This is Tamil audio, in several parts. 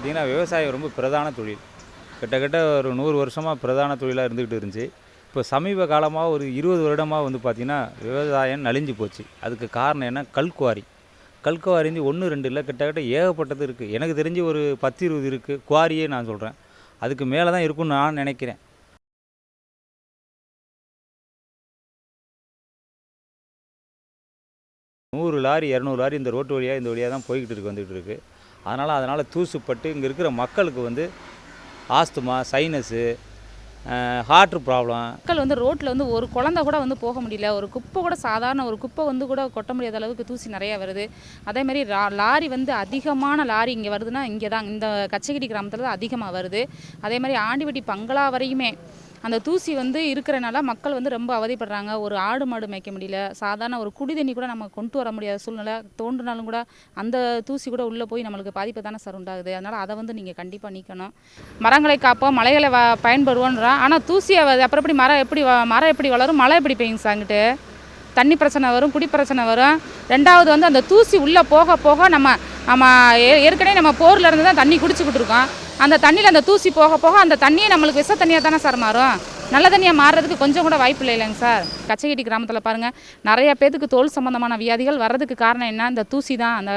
பார்த்திங்கன்னா விவசாயம் ரொம்ப பிரதான தொழில். கிட்டத்தட்ட ஒரு நூறு வருஷமாக பிரதான தொழிலாக இருந்துக்கிட்டு இருந்துச்சு. இப்போ சமீப காலமாக ஒரு இருபது வருடமாக வந்து பார்த்திங்கன்னா விவசாயம் நலிஞ்சு போச்சு. அதுக்கு காரணம் என்ன? கல்குவாரி கல்குவாரி ஒன்று ரெண்டு இல்லை கிட்டத்தட்ட ஏகப்பட்டது இருக்குது எனக்கு தெரிஞ்சு ஒரு பத்து இருபது இருக்குது குவாரியே நான் சொல்கிறேன் அதுக்கு மேலே தான் இருக்கும்னு நான் நினைக்கிறேன். நூறு லாரி இரநூறு லாரி இந்த ரோட்டு வழியாக இந்த வழியாக தான் போய்கிட்டு இருக்கு வந்துகிட்டு இருக்குது அதனால் அதனால் தூசுப்பட்டு இங்கே இருக்கிற மக்களுக்கு வந்து ஆஸ்துமா சைனஸு ஹார்ட் ப்ராப்ளம் மக்கள் வந்து ரோட்டில் வந்து ஒரு குழந்தை கூட வந்து போக முடியல. ஒரு குப்பை கூட சாதாரண ஒரு குப்பை வந்து கூட கொட்ட முடியாத அளவுக்கு தூசி நிறையா வருது. அதேமாதிரி ரா லாரி வந்து அதிகமான லாரி இங்கே வருதுன்னா இங்கே தான் இந்த கச்சகிரி கிராமத்தில் தான் அதிகமாக வருது. அதே மாதிரி ஆண்டிவட்டி பங்களா வரையுமே அந்த தூசி வந்து இருக்கிறனால மக்கள் வந்து ரொம்ப அவதிப்படுறாங்க. ஒரு ஆடு மாடு மேய்க்க முடியல. சாதாரண ஒரு குடி தண்ணி கூட நம்ம கொண்டு வர முடியாத சூழ்நிலை. தோன்றினாலும் கூட அந்த தூசி கூட உள்ளே போய் நம்மளுக்கு பாதிப்பு தானே சார் உண்டாகுது. அதனால் அதை வந்து நீங்கள் கண்டிப்பாக நீக்கணும். மரங்களை காப்போம். மலைகளை வ பயன்படுவோன்றான் ஆனால் தூசியை அப்புறம் எப்படி மரம் எப்படி மரம் எப்படி வளரும்? மழை எப்படி பெய்யுங்க சாங்கிட்டு தண்ணி பிரச்சனை வரும் குடி பிரச்சனை வரும். ரெண்டாவது வந்து அந்த தூசி உள்ளே போக போக நம்ம நம்ம ஏ- ஏற்கனவே நம்ம போரில் இருந்து தான் தண்ணி குடிச்சுக்கிட்டு இருக்கோம். அந்த தண்ணியில் அந்த தூசி போக போக அந்த தண்ணியை நம்மளுக்கு விஷ தண்ணியாக தானே சார் மாறும்? நல்ல தண்ணியாக மாறுறதுக்கு கொஞ்சம் கூட வாய்ப்பு இல்லை இல்லைங்க சார். கச்சகிட்டி கிராமத்தில் பாருங்கள் நிறைய பேத்துக்கு தோல் சம்மந்தமான வியாதிகள் வர்றதுக்கு காரணம் என்ன? இந்த தூசி தான். அந்த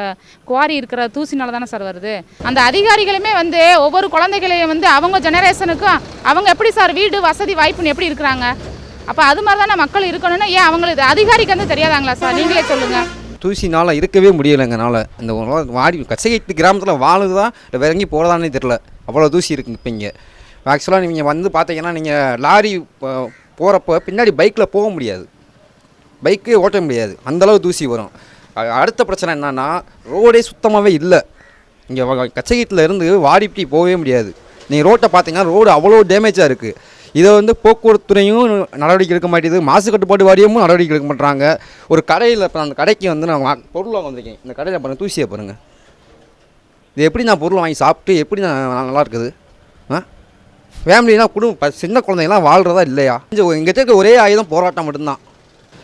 குவாரி இருக்கிற தூசினால தானே சார் வருது. அந்த அதிகாரிகளுமே வந்து ஒவ்வொரு குழந்தைகளையும் வந்து அவங்க ஜெனரேஷனுக்கும் அவங்க எப்படி சார் வீடு வசதி வாய்ப்புன்னு எப்படி இருக்கிறாங்க? அப்போ அது மாதிரி தானே மக்கள் இருக்கணும்னா ஏன் அவங்களுக்கு அதிகாரிக்கு வந்து தெரியாதாங்களா சார்? நீங்களே சொல்லுங்கள் தூசினால் இருக்கவே முடியலைங்கனால இந்த வாடி கச்சைட்டு கிராமத்தில் வாழுது தான் இல்லை இறங்கி போகிறதானே தெரில அவ்வளோ தூசி இருக்குங்க இப்போ இங்கே. ஆக்சுவலாக நீங்கள் வந்து பார்த்தீங்கன்னா நீங்கள் லாரி போகிறப்ப பின்னாடி பைக்கில் போக முடியாது. பைக்கே ஓட்ட முடியாது. அந்தளவு தூசி வரும். அடுத்த பிரச்சனை என்னன்னா ரோடே சுத்தமாகவே இல்லை. இங்கே கச்சகீட்டில் இருந்து வாடிப்பட்டி போகவே முடியாது. நீங்கள் ரோட்டை பார்த்தீங்கன்னா ரோடு அவ்வளோ டேமேஜாக இருக்குது இதை வந்து போக்குவரத்து துறையும் நடவடிக்கை எடுக்க மாட்டேது மாசு கட்டுப்பாடு வாரியமும் நடவடிக்கை எடுக்க மாட்டாங்க ஒரு கடையில் இப்போ அந்த கடைக்கு வந்து நான் வா- பொருள் வாங்க வந்திருக்கேன். இந்த கடையில் பாருங்கள் தூசியை பாருங்கள் இது எப்படி நான் பொருள் வாங்கி சாப்பிட்டு எப்படி நான் நல்லா இருக்குது ஆ? ஃபேமிலினா குடும்பம் சின்ன குழந்தைங்களாம் வாழ்கிறதா இல்லையா? இங்கே இருக்க ஒரே ஆயுதம் போராட்டம் மட்டும்தான்.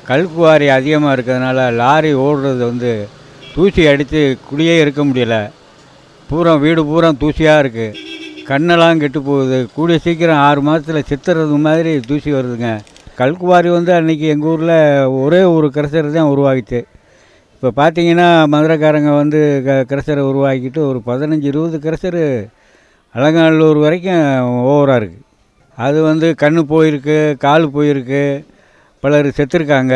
கல்குவாரி அதிகமாக இருக்கிறதுனால லாரி ஓடுறது வந்து தூசி அடித்து குடியே இருக்க முடியல. பூரா வீடு பூரா தூசியாக இருக்குது கண்ணெல்லாம் கெட்டு போகுது. கூடிய சீக்கிரம் ஆறு மாதத்தில் சித்துறது மாதிரி தூசி வருதுங்க. கல்குவாரி வந்து அன்றைக்கி எங்கள் ஊரில் ஒரே ஒரு கிரசர் தான் உருவாகிச்சு. இப்போ பார்த்தீங்கன்னா மதுரைக்காரங்க வந்து க கிரசரை உருவாக்கிட்டு ஒரு பதினஞ்சு இருபது கிரசரு அலங்காநல்லூர் வரைக்கும் ஓவராக இருக்குது அது வந்து கண்ணு போயிருக்கு கால் போயிருக்கு பலர் செத்துருக்காங்க.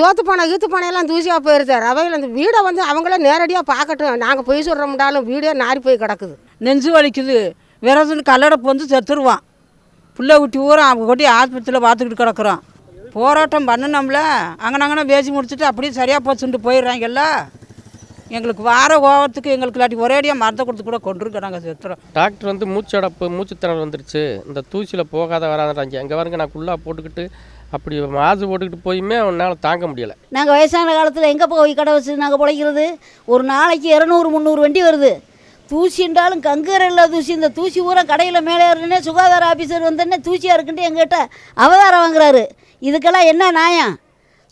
சோத்து பானை கீத்து பானையெல்லாம் தூசியாக போயிருது. ரவையில் அந்த வீடை வந்து அவங்களே நேரடியாக பார்க்கட்டும். நாங்கள் பொய் சொல்கிறோம்னாலும் வீடே நாரி போய் கிடக்குது. நெஞ்சு வலிக்குது. விரதுன்னு கல்லடப்பு வந்து செத்துருவான். புள்ள குட்டி ஊரம் அவங்க கொட்டி ஆஸ்பத்திரியில் பார்த்துக்கிட்டு கிடக்குறோம் போராட்டம் பண்ணணும்ல அங்கனங்கன்னா பேசி முடிச்சுட்டு அப்படியே சரியாக போச்சுட்டு போயிடுறாங்கல்ல. எங்களுக்கு வார கோவத்துக்கு எங்களுக்கு இல்லாட்டி ஒரேடியாக மரத்தை கொடுத்து கூட கொண்டுருக்க நாங்கள் செத்துறோம் டாக்டர் வந்து மூச்சடப்பு மூச்சுத்திறல் வந்துருச்சு. இந்த தூசியில் போகாத வராதறாங்க எங்கே பாருங்க நான் குள்ளா போட்டுக்கிட்டு அப்படி மாசு போட்டுக்கிட்டு போயுமே அவனால் தாங்க முடியலை. நாங்கள் வயசான காலத்தில் எங்கே போய் கடை வச்சு நாங்கள் பிழைக்கிறது? ஒரு நாளைக்கு இரநூறு முந்நூறு வண்டி வருது. தூசின்றாலும் கங்கரில் தூசி. இந்த தூசி பூரா கடையில் மேலே ஏறினே சுகாதார ஆஃபீஸர் வந்தோடனே தூசியாக இருக்குன்ட்டு எங்கிட்ட அவதாரம் வாங்குறாரு. இதுக்கெல்லாம் என்ன நியாயம்?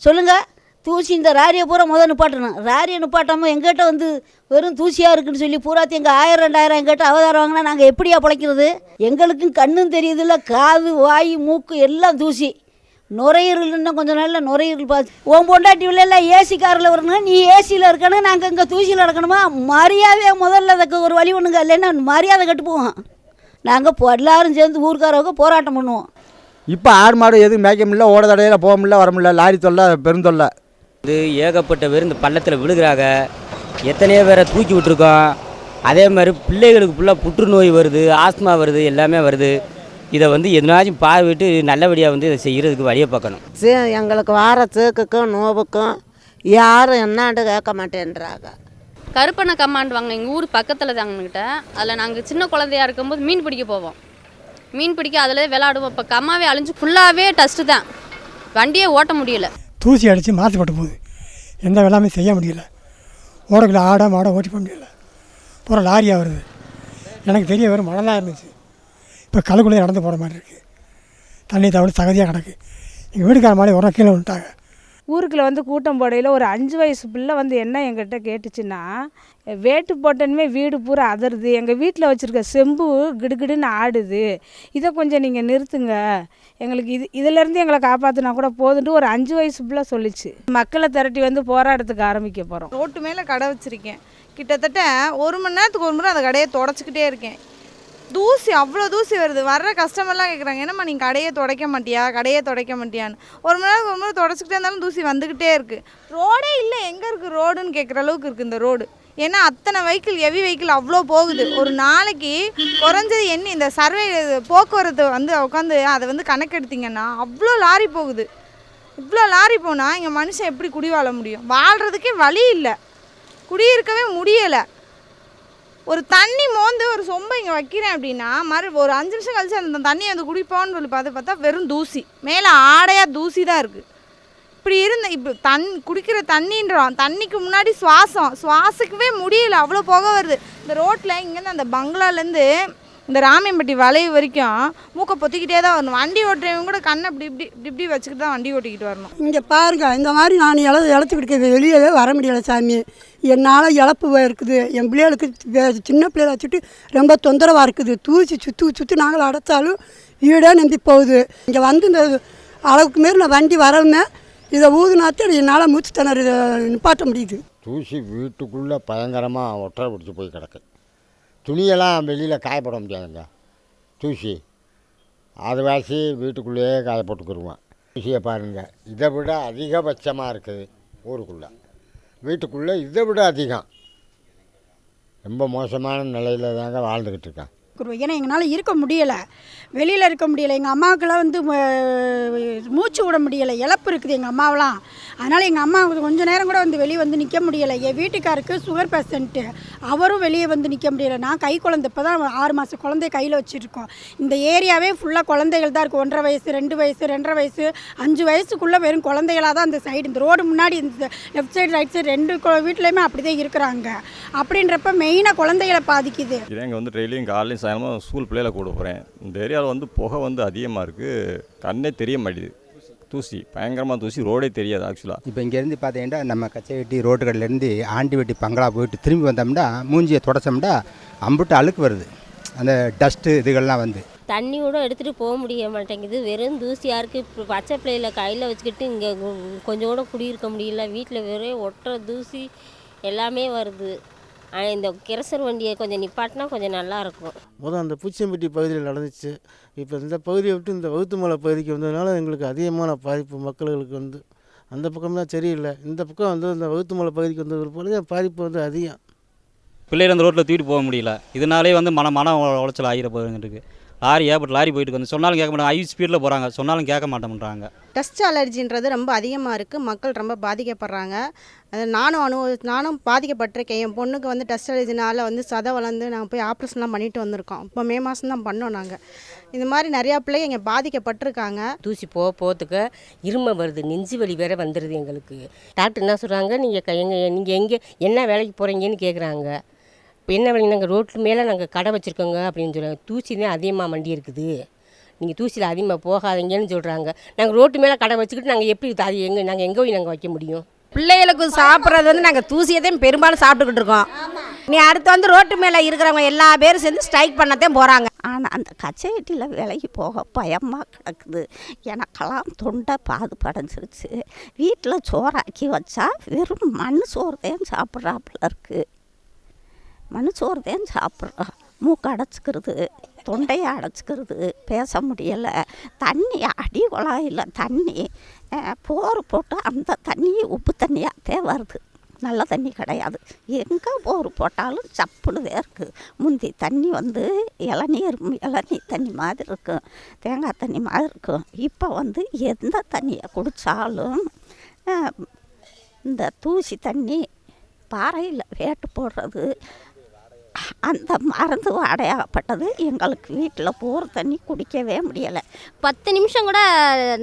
சொல்லுங்கள் தூசி இந்த ராரியை பூரா முதல் நிப்பாட்டணும். ராரியை நிப்பாட்டாமல் எங்கிட்ட வந்து வெறும் தூசியாக இருக்குன்னு சொல்லி பூராத்தி எங்கள் ஆயிரம் ரெண்டாயிரம் எங்கிட்ட அவதாரம் வாங்கினா நாங்கள் எப்படியா பிழைக்கிறது? எங்களுக்கும் கண்ணும் தெரியுதுல்ல காது வாய் மூக்கு எல்லாம் தூசி. நுரையீரல் இன்னும் கொஞ்சம் நாளில் நுரையீரல் பார்த்து உன் பொண்டாட்டி உள்ள ஏசி காரில் வரணும் நீ ஏசியில் இருக்கணும் நாங்கள் இங்கே தூசியில் நடக்கணுமா? மரியாதையாக முதல்ல அதுக்கு ஒரு வழி ஒன்றுங்க இல்லைன்னா மரியாதை கட்டு போவோம் நாங்கள் எல்லாரும் சேர்ந்து ஊருக்காரவங்க போராட்டம் பண்ணுவோம். இப்போ ஆடு மாடு எதுவும் மேய்க்க முடியல ஓட தடையில் போக முடியல வர முடியல லாரி தொல்லை பெருந்தொல்லை வந்து ஏகப்பட்ட பேர் இந்த பள்ளத்தில் விழுகிறாங்க. எத்தனையோ பேரை தூக்கி விட்டுருக்கோம். அதே மாதிரி பிள்ளைகளுக்கு ஃபுல்லாக புற்றுநோய் வருது ஆஸ்மா வருது எல்லாமே வருது. இதை வந்து எதனாச்சும் பார்வையிட்டு நல்லபடியாக வந்து இதை செய்கிறதுக்கு வழியை பார்க்கணும். சே எங்களுக்கு வார சேக்குக்கும் நோவுக்கும் யாரும் என்னான்ட்டு கேட்க மாட்டேன்றாங்க. கருப்பண்ண கமாண்ட் வாங்க எங்கள் ஊர் பக்கத்தில் தாங்கக்கிட்ட அதில் நாங்கள் சின்ன குழந்தையா இருக்கும்போது மீன் பிடிக்க போவோம். மீன் பிடிக்க அதில் விளாடுவோம் இப்போ கம்மாவே அழிஞ்சு ஃபுல்லாகவே டஸ்ட்டு தான். வண்டியே ஓட்ட முடியல. தூசி அடித்து மாசுபட்டு போகுது எந்த வேளாமே செய்ய முடியல. ஓடக்குள்ள ஆட மாட ஓட்டி போக முடியல. பூரா லாரியாக வருது. எனக்கு தெரிய வெறும் மழை தான் இருந்துச்சு. இப்போ கழுக்குள்ளே நடந்து போகிற மாதிரி இருக்குது தண்ணி தவிர சகதியாக கிடக்கு. எங்கள் வீட்டுக்கார மாதிரி உரம் கீழே விட்டாங்க ஊருக்குள்ள வந்து கூட்டம் போடையில் ஒரு அஞ்சு வயசு பிள்ளை வந்து என்ன எங்கிட்ட கேட்டுச்சுன்னா வேட்டு போட்டனுமே வீடு பூரா அதருது எங்கள் வீட்டில் வச்சுருக்க செம்பு கிடுகிடுன்னு ஆடுது இதை கொஞ்சம் நீங்கள் நிறுத்துங்க எங்களுக்கு இது இதிலேருந்து எங்களை காப்பாற்றினா கூட போதுன்ட்டு ஒரு அஞ்சு வயசு பிள்ளை சொல்லிச்சு. மக்களை திரட்டி வந்து போராட்டத்துக்கு ஆரம்பிக்க போகிறோம் ரோட்டு மேலே கடை வச்சுருக்கேன். கிட்டத்தட்ட ஒரு மணி நேரத்துக்கு ஒரு முறை அந்த கடையை தொடச்சிக்கிட்டே இருக்கேன். தூசி அவ்வளோ தூசி வருது. வர்ற கஸ்டமர்லாம் கேட்குறாங்க என்னம்மா நீங்கள் கடையை துடைக்க மாட்டியா? கடையை துடைக்க மாட்டியான்னு. ஒரு மணி நேரம் ஒரு முறை தொடச்சிக்கிட்டே இருந்தாலும் தூசி வந்துக்கிட்டே இருக்குது ரோடே இல்லை. எங்கே இருக்குது ரோடுன்னு கேட்குற அளவுக்கு இருக்குது இந்த ரோடு. ஏன்னா அத்தனை வெஹிக்கிள் ஹெவி வெஹிக்கிள் அவ்வளோ போகுது. ஒரு நாளைக்கு குறைஞ்சது என்ன இந்த சர்வே போக்குவரத்து வந்து உட்காந்து அதை வந்து கணக்கெடுத்தீங்கன்னா அவ்வளோ லாரி போகுது. இவ்வளோ லாரி போனால் இங்கே மனுஷன் எப்படி குடி வாழ முடியும்? வாழ்கிறதுக்கே வழி இல்லை. குடியிருக்கவே முடியலை. ஒரு தண்ணி மோந்து ஒரு சொம்பை இங்கே வைக்கிறேன் அப்படின்னா மறு ஒரு அஞ்சு நிமிஷம் கழிச்சு அந்த தண்ணியை வந்து குடிப்போன்னு சொல்லி பார்த்து பார்த்தா வெறும் தூசி. மேலே ஆடையாக தூசி தான் இருக்குது இப்படி இருந்த இப்போ தண் குடிக்கிற தண்ணின்றோம். தண்ணிக்கு முன்னாடி சுவாசம். சுவாசிக்கவே முடியல. அவ்வளோ புகை வருது. இந்த ரோட்டில் இங்கேருந்து அந்த பங்களாலேருந்து இந்த ராமியம்பட்டி வளைவு வரைக்கும் மூக்கை பொத்திக்கிட்டே தான் வரணும். வண்டி ஓட்டுறவங்க கூட கண்ணை இப்படி இப்படி இப்படி இப்படி வச்சுக்கிட்டு தான் வண்டி ஓட்டிக்கிட்டு வரணும். இங்கே பாருங்க இந்த மாதிரி நான் இழ இருக்கேன் வெளியவே வர முடியல சாமி. என்னால் இழப்பு இருக்குது. என் பிள்ளைகளுக்கு சின்ன பிள்ளைகளை வச்சுட்டு ரொம்ப தொந்தரவாக இருக்குது. தூசி சுற்றி சுற்றி நாங்கள் அடைச்சாலும் வீடே நம்பி போகுது. இங்கே வந்து இந்த அளவுக்கு மாரி நான் வண்டி வரவுமே இதை ஊதுனாத்தான் என்னால் மூச்சு திணறு இதை நிப்பாட்ட முடியுது. தூசி வீட்டுக்குள்ளே பயங்கரமாக ஒற்றை பிடிச்சி போய் கிடக்கு. துணியெல்லாம் வெளியில் காய போட முடியாதுங்க. தூசி. அதுவாசி வீட்டுக்குள்ளேயே காய போட்டுக்கிருவோம். தூசியை பாருங்கள் இதை விட அதிகபட்சமாக இருக்குது ஊருக்குள்ளே. வீட்டுக்குள்ளே இதை விட அதிகம். ரொம்ப மோசமான நிலையில் தாங்க வாழ்ந்துக்கிட்டு இருக்கேன் கொடுக்குறோம். ஏன்னா எங்களால் இருக்க முடியலை. வெளியில் இருக்க முடியலை. எங்கள் அம்மாவுக்கெல்லாம் வந்து மூச்சு விட முடியலை. இழப்பு இருக்குது எங்கள் அம்மாவெலாம் அதனால் எங்கள் அம்மா கொஞ்சம் நேரம் கூட வந்து வெளியே வந்து நிற்க முடியலை. என் வீட்டுக்காருக்கு சுகர் பேஷண்ட்டு அவரும் வெளியே வந்து நிற்க முடியலை. நான் கை குழந்தை இப்போ தான் ஆறு மாதம் குழந்தைய கையில் வச்சுருக்கோம். இந்த ஏரியாவே ஃபுல்லாக குழந்தைகள் தான் இருக்குது ஒன்றரை வயசு ரெண்டு வயசு ரெண்டரை வயசு அஞ்சு வயசுக்குள்ளே வெறும் குழந்தைகளாக தான் அந்த சைடு இந்த ரோடு முன்னாடி இந்த லெஃப்ட் சைடு ரைட் சைடு ரெண்டு வீட்லேயுமே அப்படி தான் இருக்கிறாங்க. அப்படின்றப்ப மெயினாக குழந்தைகளை பாதிக்குது. இங்கே வந்து டெய்லியும் காலையும் சாயந்தரமும் ஸ்கூல் பிள்ளைகளை கூட போகிறேன் இந்த ஏரியாவில் வந்து புகை வந்து அதிகமாக இருக்குது கண்ணே தெரிய மாட்டேது தூசி பயங்கரமாக தூசி ரோடே தெரியாது ஆக்சுவலாக இப்போ இங்கேருந்து பார்த்தீங்கன்னா நம்ம கச்சைவெட்டி ரோட்டு கடையிலேருந்து ஆண்டிவெட்டி பங்களா போயிட்டு திரும்பி வந்தோம்னா மூஞ்சியை தொடச்சோம்னா அம்புட்டு அழுக்கு வருது. அந்த டஸ்ட்டு இதுகள்லாம் வந்து. தண்ணி கூட எடுத்துகிட்டு போக முடிய மாட்டேங்குது. வெறும் தூசியாக இருக்குது இப்போ பச்சை பிள்ளையில கையில் வச்சுக்கிட்டு இங்கே கொஞ்சம் கூட குடியிருக்க முடியல. வீட்டில் வெறும் ஒட்டுற தூசி எல்லாமே வருது. ஆனால் இந்த கிரசர் வண்டியை கொஞ்சம் நிப்பாட்டினா கொஞ்சம் நல்லா இருக்கும் முதல் அந்த பூச்சியம்பட்டி பகுதியில் நடந்துச்சு. இப்போ இந்த பகுதியை விட்டு இந்த வகுத்துமலை பகுதிக்கு வந்ததுனால எங்களுக்கு அதிகமான பாதிப்பு மக்களுக்கு வந்து. அந்த பக்கம் தான் சரியில்லை. இந்த பக்கம் வந்து இந்த வகுத்துமலை பகுதிக்கு வந்த பிறகு பாதிப்பு வந்து அதிகம். பிள்ளைகள் அந்த ரோட்டில் தூக்கிட்டு போக முடியல. இதனாலே வந்து மன மன உளைச்சல் ஆகிட போயிருக்கு லாரி ஏற்பட்டு லாரி போயிட்டு வந்து சொன்னாலும் கேட்க மாட்டாங்க. ஹை ஸ்பீடில் போகிறாங்க சொன்னாலும் கேட்க மாட்டேன்றாங்க. டஸ்ட் அலர்ஜின்றது ரொம்ப அதிகமாக இருக்குது மக்கள் ரொம்ப பாதிக்கப்படுறாங்க. அது நானும் அனுபவ நானும் பாதிக்கப்பட்டிருக்கேன். என் பொண்ணுக்கு வந்து டஸ்ட் அலர்ஜினால வந்து சதை வளர்ந்து நாங்கள் போய் ஆப்ரேஷன்லாம் பண்ணிட்டு வந்திருக்கோம். இப்போ மே மாதம் தான் பண்ணோம் நாங்கள் இது மாதிரி நிறையா பிள்ளைங்க இங்கே பாதிக்கப்பட்டிருக்காங்க. தூசி போக போகிறதுக்கு இருமல் வருது. நெஞ்சு வலி வேற வந்துடுது எங்களுக்கு. டாக்டர் என்ன சொல்கிறாங்க நீங்கள் எங்கே நீங்கள் எங்கே என்ன வேலைக்கு போகிறீங்கன்னு கேட்குறாங்க இப்போ என்ன வேலைக்கு நாங்கள் ரோட்டு மேலே நாங்கள் கடை வச்சுருக்கோங்க அப்படின்னு சொல்கிறாங்க தூசி தான் அதிகமாக மண்டி இருக்குது. நீங்கள் தூசியில் அதிகமாக போகாதீங்கன்னு சொல்கிறாங்க நாங்கள் ரோட்டு மேலே கடை வச்சுக்கிட்டு நாங்கள் எப்படி அது எங்கே நாங்கள் எங்கே போய் நாங்கள் வைக்க முடியும்? பிள்ளைகளுக்கு சாப்பிட்றது வந்து நாங்கள் தூசியத்தையும் பெரும்பாலும் சாப்பிட்டுக்கிட்டு இருக்கோம். நீ அடுத்து வந்து ரோட்டு மேலே இருக்கிறவங்க எல்லா பேரும் சேர்ந்து ஸ்ட்ரைக் பண்ணத்தான் போகிறாங்க ஆனால் அந்த கச்சையட்டியில் விலைக்கு போக பயமாக கிடக்குது. எனக்கெல்லாம் தொண்டை பாது படைஞ்சிருச்சு. வீட்டில் சோறாக்கி வச்சா வெறும் மண் சோறு தான் சாப்பிட்றாப்புல இருக்குது மண் தான் சாப்பிட்றோம் மூக்கு அடைச்சிக்கிறது தொண்டையை அடைச்சிக்கிறது பேச முடியலை. தண்ணி அடி குழாயில் தண்ணி. போர் போட்டு அந்த தண்ணி உப்பு தண்ணியாகத்தே வருது. நல்ல தண்ணி கிடையாது. எங்கே போர் போட்டாலும் சப்புடுதே இருக்குது முந்தி தண்ணி வந்து இளநீர் இளநீர் தண்ணி மாதிரி இருக்கும் தேங்காய் தண்ணி மாதிரி இருக்கும் இப்போ வந்து எந்த தண்ணியை குடித்தாலும் இந்த தூசி தண்ணி பாறையில் வேட்டு போடுறது அந்த மருந்து வாடையாகப்பட்டது எங்களுக்கு வீட்டில் போர் தண்ணி குடிக்கவே முடியலை. பத்து நிமிஷம் கூட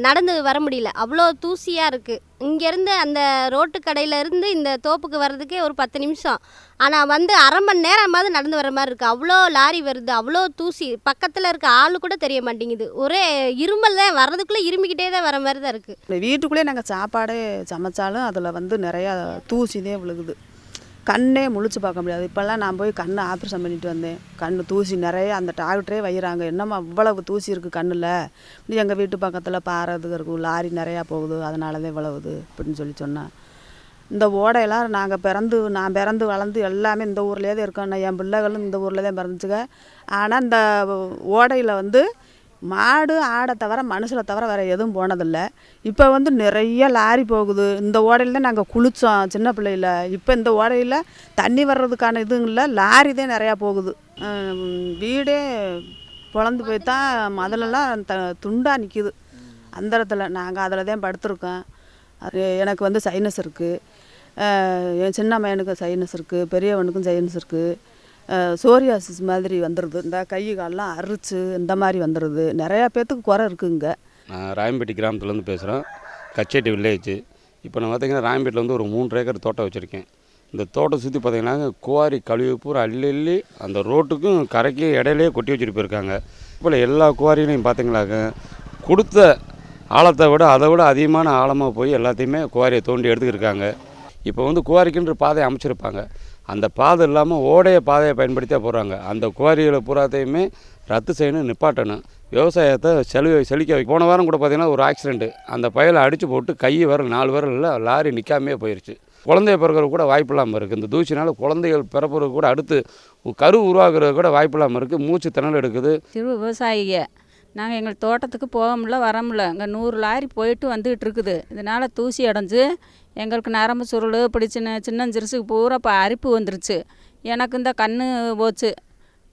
நடந்து வர முடியல. அவ்வளோ தூசியாக இருக்குது இங்கேருந்து அந்த ரோட்டு கடையில இருந்து இந்த தோப்புக்கு வர்றதுக்கே ஒரு பத்து நிமிஷம். ஆனால் வந்து அரை மணி நேரமாவது நடந்து வர மாதிரி இருக்குது அவ்வளோ லாரி வருது அவ்வளோ தூசி. பக்கத்தில் இருக்க ஆள் கூட தெரிய மாட்டேங்குது. ஒரே இருமல் தான் வர்றதுக்குள்ளே இருமிக்கிட்டே தான் வர மாதிரி தான் இருக்குது இந்த வீட்டுக்குள்ளே நாங்கள் சாப்பாடு சமைச்சாலும் அதில் வந்து நிறையா தூசிதே விழுகுது. கண்ணே முழிச்சு பார்க்க முடியாது. இப்போல்லாம் நான் போய் கண்ணை ஆப்ரேஷன் பண்ணிட்டு வந்தேன். கண் தூசி நிறைய அந்த டாக்டரே வைகிறாங்க என்னம்மா இவ்வளவு தூசி இருக்குது கண்ணில்? எங்கள் வீட்டு பக்கத்தில் பாறதுக்கு இருக்கும். லாரி நிறையா போகுது. அதனால தான் இவ்வளவுது அப்படின்னு சொல்லி சொன்னேன் இந்த ஓடையெல்லாம் நாங்கள் பிறந்து நான் பிறந்து வளர்ந்து எல்லாமே இந்த ஊர்லேயே தான் இருக்கோம் நான் என் பிள்ளைகளும் இந்த ஊரில் தான் பிறந்துச்சுங்க. ஆனால் இந்த ஓடையில் வந்து மாடு ஆடை தவிர மனுஷனை தவிர வேறு எதுவும் போனதில்லை. இப்போ வந்து நிறைய லாரி போகுது. இந்த ஓடையில் தான் நாங்கள் குளித்தோம் சின்ன பிள்ளையில். இப்போ இந்த ஓடையில் தண்ணி வர்றதுக்கான இதுவும் இல்லை. லாரி தான் நிறையா போகுது. வீடே பிளந்து போய் தான் முதல்லலாம் த துண்டாக நிற்கிது அந்த இடத்துல நாங்கள் அதில் தான் படுத்துருக்கோம். அது எனக்கு வந்து சைனஸ் இருக்குது என் சின்ன மையனுக்கும் சைனஸ் இருக்குது பெரியவனுக்கும் சைனஸ் இருக்குது சோரியாசிஸ் மாதிரி வந்துடுது இந்த கை கால்லாம் அரிச்சு இந்த மாதிரி வந்துடுது நிறையா பேர்த்துக்கு குறை இருக்குங்க. நான் ராயம்பேட்டி கிராமத்துலேருந்து பேசுகிறேன். கச்சேட்டி வில்லேஜ். இப்போ நான் பார்த்தீங்கன்னா ராயம்பேட்டில் வந்து ஒரு மூன்று ஏக்கர் தோட்டம் வச்சுருக்கேன். இந்த தோட்டம் சுற்றி பார்த்தீங்கன்னா குவாரி கழிவு பூரா அள்ளி அள்ளி அந்த ரோட்டுக்கும் கரைக்கும் இடையிலேயே கொட்டி வச்சுட்டு போயிருக்காங்க. இப்போ எல்லா குவாரிலையும் பார்த்தீங்களாக்க கொடுத்த ஆழத்தை விட அதை விட அதிகமான ஆழமாக போய் எல்லாத்தையுமே குவாரியை தோண்டி எடுத்துக்கிருக்காங்க இப்போ வந்து குவாரிக்குன்ற பாதை அமைச்சிருப்பாங்க. அந்த பாதை இல்லாமல் ஓடைய பாதையை பயன்படுத்தியே போகிறாங்க அந்த குவாரிகளை பூராத்தையுமே ரத்து செய்யணும் நிப்பாட்டணும். விவசாயத்தை செலு செழிக்க வை போன வாரம் கூட பார்த்தீங்கன்னா ஒரு ஆக்சிடெண்ட்டு அந்த பயலை அடித்து போட்டு கை வரல் நாலு வரலில் லாரி நிற்காமே போயிடுச்சு குழந்தைய பிறக்கிறது கூட வாய்ப்பு இல்லாமல் இருக்குது இந்த தூசினால் குழந்தைகள் பிறப்புறது கூட அடுத்து கரு உருவாகிறது கூட வாய்ப்பு இல்லாமல் இருக்குது மூச்சு திணல் எடுக்குது. சிறு விவசாயிங்க நாங்கள் எங்கள் தோட்டத்துக்கு போக முடியல வர முடில இங்கே நூறு லாரி போயிட்டு வந்துகிட்டு இருக்குது இதனால் தூசி அடைஞ்சு எங்களுக்கு நரம்பு சுருள் இப்படி சின்ன சின்னஞ்சிறுசுக்கு பூரா இப்போ அரிப்பு வந்துருச்சு. எனக்கு இந்த கண் போச்சு.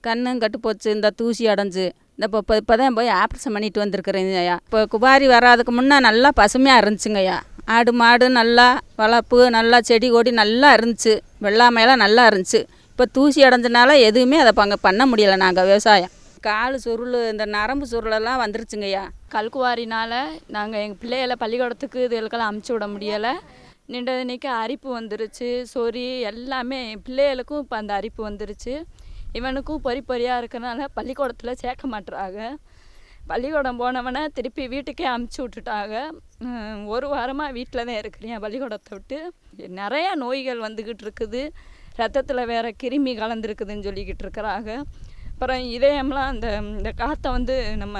கண்ணும் கட்டு போச்சு. இந்த தூசி அடைஞ்சு. இந்த இப்போ இப்போ இப்போ தான் போய் ஆப்ரேஷன் பண்ணிட்டு வந்திருக்கிறேன் ஐயா. இப்போ குபாரி வராதுக்கு முன்னே நல்லா பசுமையாக இருந்துச்சுங்க ஐயா. ஆடு மாடு நல்லா வளர்ப்பு நல்லா செடி கொடி நல்லா இருந்துச்சு. வெள்ளாமையெல்லாம் நல்லா இருந்துச்சு. இப்போ தூசி அடைஞ்சனால எதுவுமே அதை பங்க பண்ண முடியலை நாங்கள் விவசாயம். கால் சுருள் இந்த நரம்பு சுருளெல்லாம் வந்துருச்சுங்கய்யா. கல்குவாரினால் நாங்கள் எங்கள் பிள்ளைகளை பள்ளிக்கூடத்துக்கு இதுகளுக்கெல்லாம் அமுச்சு விட முடியலை. நின்றது நிற்க அரிப்பு வந்துருச்சு சொறி எல்லாமே என் பிள்ளைகளுக்கும் இப்போ அந்த அரிப்பு வந்துருச்சு. இவனுக்கும் பொறி பொறியாக இருக்கிறனால பள்ளிக்கூடத்தில் சேர்க்க மாட்டுறாங்க பள்ளிக்கூடம் போனவனை திருப்பி வீட்டுக்கே அமுச்சு விட்டுட்டாங்க. ஒரு வாரமாக வீட்டில் தான் இருக்கிறேன் பள்ளிக்கூடத்தை விட்டு. நிறையா நோய்கள் வந்துக்கிட்டு இருக்குது. ரத்தத்தில் வேறு கிருமி கலந்துருக்குதுன்னு சொல்லிக்கிட்டு இருக்கிறாங்க. அப்புறம் இதயம்லாம் அந்த இந்த காற்றை வந்து நம்ம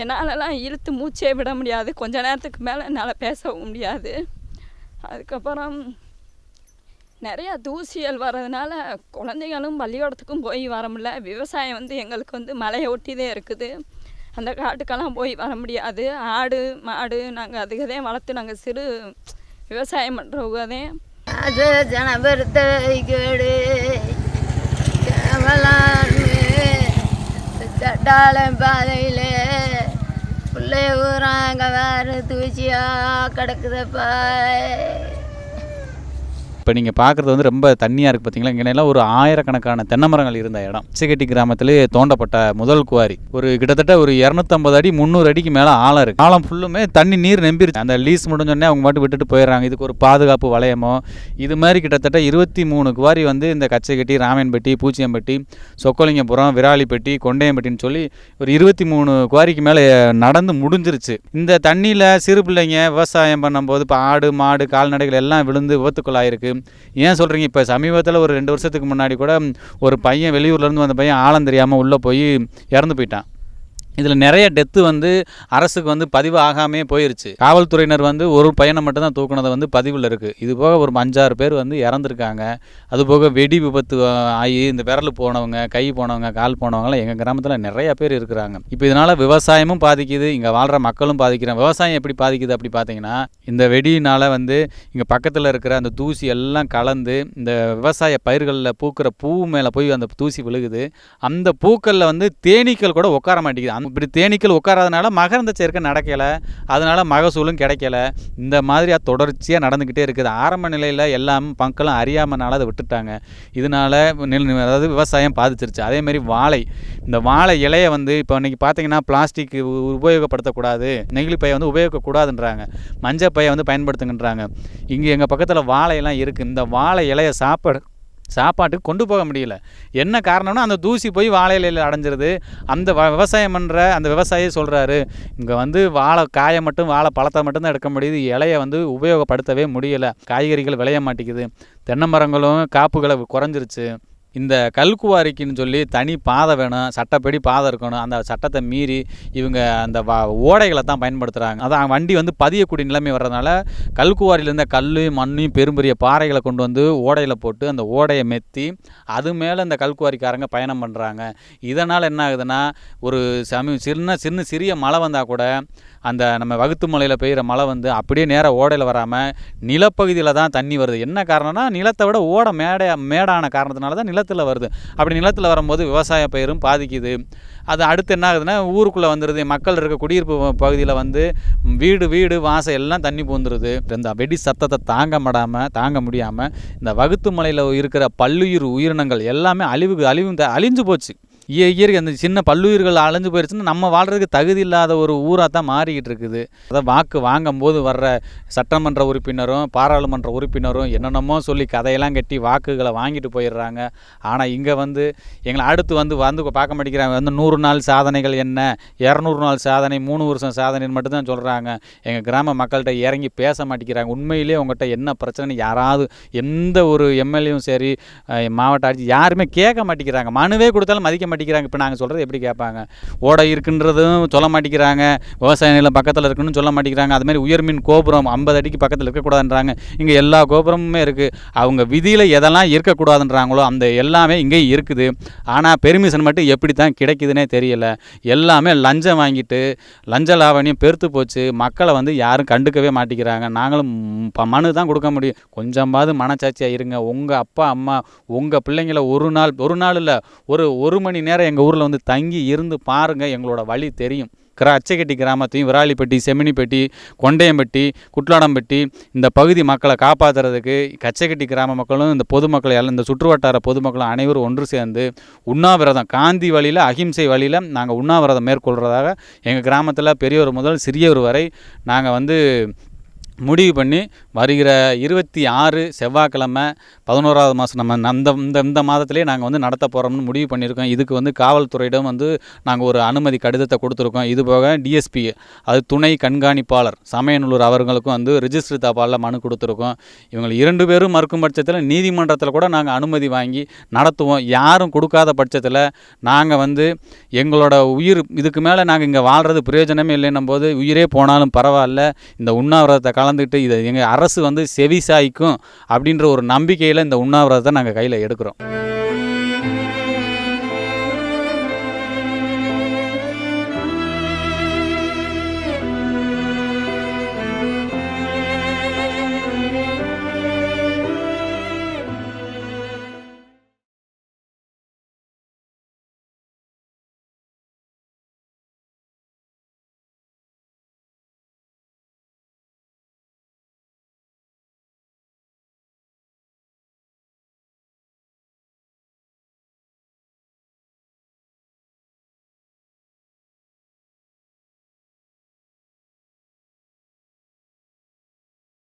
என்னாலலாம் இழுத்து மூச்சே விட முடியாது. கொஞ்ச நேரத்துக்கு மேலே என்னால் பேசவும் முடியாது. அதுக்கப்புறம் நிறையா தூசிகள் வர்றதுனால குழந்தைகளும் பள்ளிக்கூடத்துக்கும் போய் வர முடியல. விவசாயம் வந்து எங்களுக்கு வந்து மலையை ஒட்டி தான் இருக்குது. அந்த காட்டுக்கெல்லாம் போய் வர முடியாது. ஆடு மாடு நாங்கள் அதுக்கதே வளர்த்து நாங்கள் சிறு விவசாயம் பண்ணுறவங்க தான் ஜனபெருத்தேடு கேடு. சட்டாளம் பாதையில் பிள்ளை ஊறாங்க வேறு தூசியாக கிடக்குதப்பா இப்போ நீங்கள் பார்க்குறது வந்து ரொம்ப தண்ணியாக இருக்குது பார்த்தீங்களா? இங்கெல்லாம் ஒரு ஆயிரக்கணக்கான தென்னை மரங்கள் இருந்த இடம். சிகட்டி கிராமத்திலே தோண்டப்பட்ட முதல் குவாரி. ஒரு கிட்டத்தட்ட ஒரு இரநூத்தம்பது அடி முந்நூறு அடிக்கு மேலே ஆழம் இருக்குது ஆழம் ஃபுல்லுமே தண்ணி நீர் நம்பிருச்சு. அந்த லீஸ் முடிஞ்சோடனே அவங்க மட்டும் விட்டுட்டு போயிடுறாங்க. இதுக்கு ஒரு பாதுகாப்பு வளையமோ இது மாதிரி கிட்டத்தட்ட இருபத்தி மூணு குவாரி வந்து இந்த கச்சைக்கட்டி ராமன்பட்டி பூச்சியம்பட்டி சொக்கலிங்கபுரம் விராலிப்பட்டி கொண்டையம்பட்டின்னு சொல்லி ஒரு இருபத்தி மூணு குவாரிக்கு மேலே நடந்து முடிஞ்சிருச்சு. இந்த தண்ணியில் சிறு பிள்ளைங்க விவசாயம் பண்ணும்போது இப்போ ஆடு மாடு கால்நடைகள் எல்லாம் விழுந்து விபத்துக்குள்ளாயிருக்கு. ஏன் சொல்கிறீங்க இப்போ சமீபத்தில் ஒரு ரெண்டு வருஷத்துக்கு முன்னாடி கூட ஒரு பையன் வெளியூர்லேருந்து வந்த பையன் ஆழம் தெரியாமல் உள்ளே போய் இறந்து போயிட்டான். இதில் நிறைய டெத்து வந்து அரசுக்கு வந்து பதிவு ஆகாமே போயிருச்சு. காவல்துறையினர் வந்து ஒரு பையனை மட்டும்தான் தூக்குனது வந்து பதிவில் இருக்குது இது போக ஒரு அஞ்சாறு பேர் வந்து இறந்துருக்காங்க. அதுபோக வெடி விபத்து ஆகி இந்த விரல் போனவங்க கை போனவங்க கால் போனவங்கலாம் எங்கள் கிராமத்தில் நிறைய பேர் இருக்கிறாங்க. இப்போ இதனால் விவசாயமும் பாதிக்குது இங்கே வாழ்கிற மக்களும் பாதிக்கிறாங்க. விவசாயம் எப்படி பாதிக்குது அப்படி பார்த்தீங்கன்னா இந்த வெடியினால் வந்து இங்கே பக்கத்தில் இருக்கிற அந்த தூசி எல்லாம் கலந்து இந்த விவசாய பயிர்களில் பூக்கிற பூ மேலே போய் அந்த தூசி விழுகுது. அந்த பூக்களில் வந்து தேனீக்கள் கூட உட்கார மாட்டேங்குது. அந்த இப்படி தேனீக்கள் உட்காராதனால மகரந்த சேர்க்கை நடக்கலை. அதனால் மகசூலும் கிடைக்கல. இந்த மாதிரியாக தொடர்ச்சியாக நடந்துக்கிட்டே இருக்குது. ஆரம்ப நிலையில் எல்லாம் மக்களும் அறியாமனால அதை விட்டுட்டாங்க. இதனால் அதாவது விவசாயம் பாதிச்சிருச்சு. அதேமாரி வாழை. இந்த வாழை இலையை வந்து இப்போ இன்றைக்கி பார்த்தீங்கன்னா பிளாஸ்டிக் உபயோகப்படுத்தக்கூடாது. நெகிழி பையை வந்து உபயோகக்கூடாதுன்றாங்க மஞ்சள் பையை வந்து பயன்படுத்துங்கன்றாங்க. இங்கே எங்கள் பக்கத்தில் வாழையெல்லாம் இருக்குது இந்த வாழை இலையை சாப்பாடு சாப்பாட்டுக்கு கொண்டு போக முடியல. என்ன காரணம்னா அந்த தூசி போய் வாழை இலையில் அடைஞ்சிருது. அந்த வ விவசாயம் பண்ணுற அந்த விவசாயி சொல்கிறாரு இங்கே வந்து வாழை காயை மட்டும் வாழை பழத்தை மட்டும்தான் எடுக்க முடியுது. இலையை வந்து உபயோகப்படுத்தவே முடியலை. காய்கறிகள் விளைய மாட்டேங்குது. தென்னை மரங்களும் காப்புகளை குறைஞ்சிருச்சு. இந்த கல்குவாரிக்குன்னு சொல்லி தனி பாதை வேணும் சட்டப்படி பாதை இருக்கணும். அந்த சட்டத்தை மீறி இவங்க அந்த ஓடைகளை தான் பயன்படுத்துகிறாங்க அதான் வண்டி வந்து பதியக்கூடிய நிலைமை வர்றதுனால கல்குவாரியில் இருந்த கல் மண்ணையும் பெரும்பெரிய பாறைகளை கொண்டு வந்து ஓடையில் போட்டு அந்த ஓடையை மெத்தி அது மேலே இந்த கல்குவாரிக்காரங்க பயணம் பண்ணுறாங்க இதனால் என்ன ஆகுதுன்னா ஒரு சமி சின்ன சின்ன சிறிய மழை வந்தால் கூட அந்த நம்ம வகுத்து மலையில் பெய்கிற மழை வந்து அப்படியே நேராக ஓடையில் வராமல் நிலப்பகுதியில் தான் தண்ணி வருது. என்ன காரணம்னா நிலத்தை விட ஓடை மேடை மேடான காரணத்தினால தான் நிலத்தில் வருது. அப்படி நிலத்தில் வரும்போது விவசாய பயிரும் பாதிக்குது. அது அடுத்து என்ன ஆகுதுன்னா ஊருக்குள்ளே வந்துடுது மக்கள் இருக்க குடியிருப்பு பகுதியில் வந்து வீடு வீடு வாசல் எல்லாம் தண்ணி பூந்துருது இந்த வெடி சத்தத்தை தாங்க மாடாமல் தாங்க முடியாமல் இந்த வகுத்து மலையில் இருக்கிற பல்லுயிர் உயிரினங்கள் எல்லாமே அழிவு அழிவு அழிஞ்சு போச்சு. இயற்கை அந்த சின்ன பல்லுயிர்கள் அலைஞ்சு போயிடுச்சுன்னா நம்ம வாழ்கிறதுக்கு தகுதி இல்லாத ஒரு ஊராக தான் மாறிக்கிட்டு இருக்குது. அதான் வாக்கு வாங்கும்போது வர்ற சட்டமன்ற உறுப்பினரும் பாராளுமன்ற உறுப்பினரும் என்னென்னமோ சொல்லி கதையெல்லாம் கட்டி வாக்குகளை வாங்கிட்டு போயிடுறாங்க. ஆனால் இங்கே வந்து எங்களை அடுத்து வந்து வந்து பார்க்க மாட்டேங்கிறாங்க. வந்து நூறு நாள் சாதனைகள் என்ன? இரநூறு நாள் சாதனை மூணு வருஷம் சாதனைன்னு மட்டும்தான் சொல்கிறாங்க எங்கள் கிராம மக்கள்கிட்ட இறங்கி பேச மாட்டேங்கிறாங்க. உண்மையிலேயே உங்கள்கிட்ட என்ன பிரச்சனை யாராவது எந்த ஒரு எம்எல்ஏவும் சரி மாவட்ட ஆட்சி யாருமே கேட்க மாட்டேங்கிறாங்க. மனுவே கொடுத்தாலும் மதிக்க மாட்டேங்கிறாங்க இப்போ நாங்கள் சொல்கிறது எப்படி கேட்பாங்க? ஓடை இருக்குன்றதும் சொல்ல மாட்டேங்கிறாங்க விவசாய நிலம் பக்கத்தில் இருக்குன்னு சொல்ல மாட்டேங்கிறாங்க அதுமாதிரி உயர்மின் கோபுரம் ஐம்பது அடிக்கு பக்கத்தில் இருக்கக்கூடாதுன்றாங்க. இங்கே எல்லா கோபுரமுமே இருக்குது அவங்க விதியில் எதெல்லாம் இருக்கக்கூடாதுன்றாங்களோ அந்த எல்லாமே இங்கே இருக்குது. ஆனால் பெர்மிஷன் மட்டும் எப்படி தான் கிடைக்குதுன்னே தெரியல. எல்லாமே லஞ்சம் வாங்கிட்டு லஞ்ச லாவணியம் பெருத்து போச்சு. மக்களை வந்து யாரும் கண்டுக்கவே மாட்டேங்கிறாங்க. நாங்களும் மனு தான் கொடுக்க முடியும். கொஞ்சமாவது மனச்சாட்சியாக இருங்க. உங்கள் அப்பா அம்மா உங்கள் பிள்ளைங்கள ஒரு நாள் ஒரு நாள் இல்லை ஒரு ஒரு மணி நேரம் எங்கள் ஊரில் வந்து தங்கி இருந்து பாருங்கள் எங்களோட வழி தெரியும். கிரா அச்சைக்கட்டி கிராமத்தையும் விராலிப்பட்டி செமினிப்பட்டி கொண்டையம்பட்டி குட்லாடம்பட்டி இந்த பகுதி மக்களை காப்பாற்றுறதுக்கு கச்சைக்கட்டி கிராம மக்களும் இந்த பொதுமக்களை எல்லாம் இந்த சுற்றுவட்டார பொதுமக்களும் அனைவரும் ஒன்று சேர்ந்து உண்ணாவிரதம் காந்தி வழியில் அகிம்சை வழியில் நாங்கள் உண்ணாவிரதம் மேற்கொள்கிறதாக எங்கள் கிராமத்தில் பெரியவர் முதல் சிறியவர் வரை நாங்கள் வந்து முடிவு பண்ணி வருகிற இருபத்தி ஆறு செவ்வாய்க்கிழமை பதினோராவது மாதம் நம்ம அந்த இந்த இந்த மாதத்துலேயே நாங்கள் வந்து நடத்த போகிறோம்னு முடிவு பண்ணியிருக்கோம். இதுக்கு வந்து காவல்துறையிடம் வந்து நாங்கள் ஒரு அனுமதி கடிதத்தை கொடுத்துருக்கோம். இது போக டிஎஸ்பி அது துணை கண்காணிப்பாளர் சமயநல்லூர் அவர்களுக்கும் வந்து ரிஜிஸ்டர் தபாலில் மனு கொடுத்துருக்கோம். இவங்க இரண்டு பேரும் மறுக்கும் பட்சத்தில் நீதிமன்றத்தில் கூட நாங்கள் அனுமதி வாங்கி நடத்துவோம். யாரும் கொடுக்காத பட்சத்தில் நாங்கள் வந்து எங்களோட உயிர் இதுக்கு மேலே நாங்கள் இங்கே வாழ்கிறது பிரயோஜனமே இல்லைன்னும் போது உயிரே போனாலும் பரவாயில்ல. இந்த உண்ணாவிரதத்தை கலந்துக்கிட்டு இதை எங்கள் அரசு வந்து செவி சாய்க்கும் அப்படின்ற ஒரு நம்பிக்கையில் இந்த உண்ணாவிரதத்தை நாங்கள் கையில் எடுக்கிறோம்.